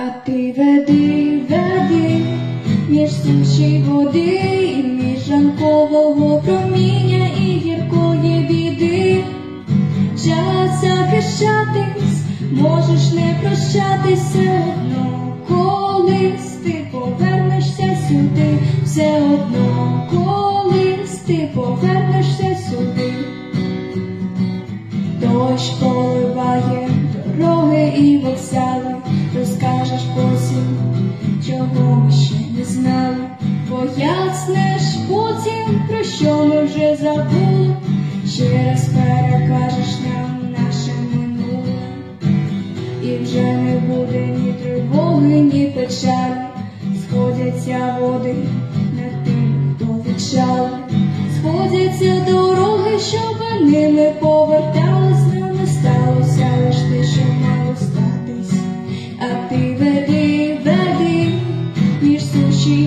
А ти веди, веди між суші води, між ранкового проміння і гіркої біди. Час захищатись, можеш не прощатись все одно, колись ти повернешся сюди, все одно, колись ти повернешся сюди. Дощ поливає дороги і вокзали, не знали, поясниш потім, про що ми вже забули, ще раз перекажеш нам наше минуле, і вже не буде ні тривоги, ні печалі, сходяться води над тим, хто відчали, сходяться дороги, щоб ними повертались,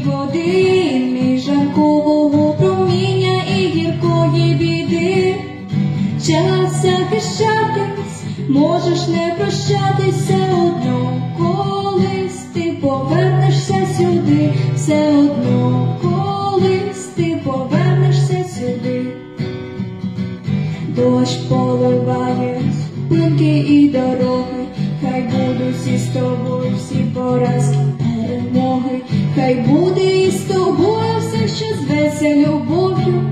води, між ранкового проміння і гіркої біди. Час захищатись, можеш не прощатись все одно, колись ти повернешся сюди, все одно, колись ти повернешся сюди. Дощ поливає спинки і дороги, хай будуть всі з тобою, всі поразки, хай буде і з тобою все, що зветься любов'ю,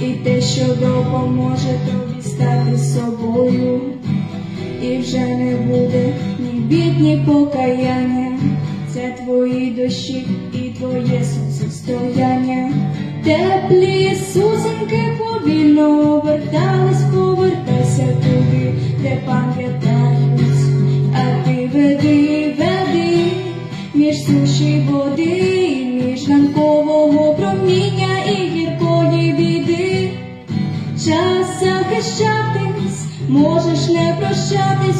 і те, що допоможе тобі стати собою, і вже не буде ні бід, ні покаяння. Це твої дощі і твоє сонцестояння. Теплі сузеньки повільно обертались, повертайся туди, де пам'ятають, а ти веди, веди між суші води, захищатись, можеш не прощатись.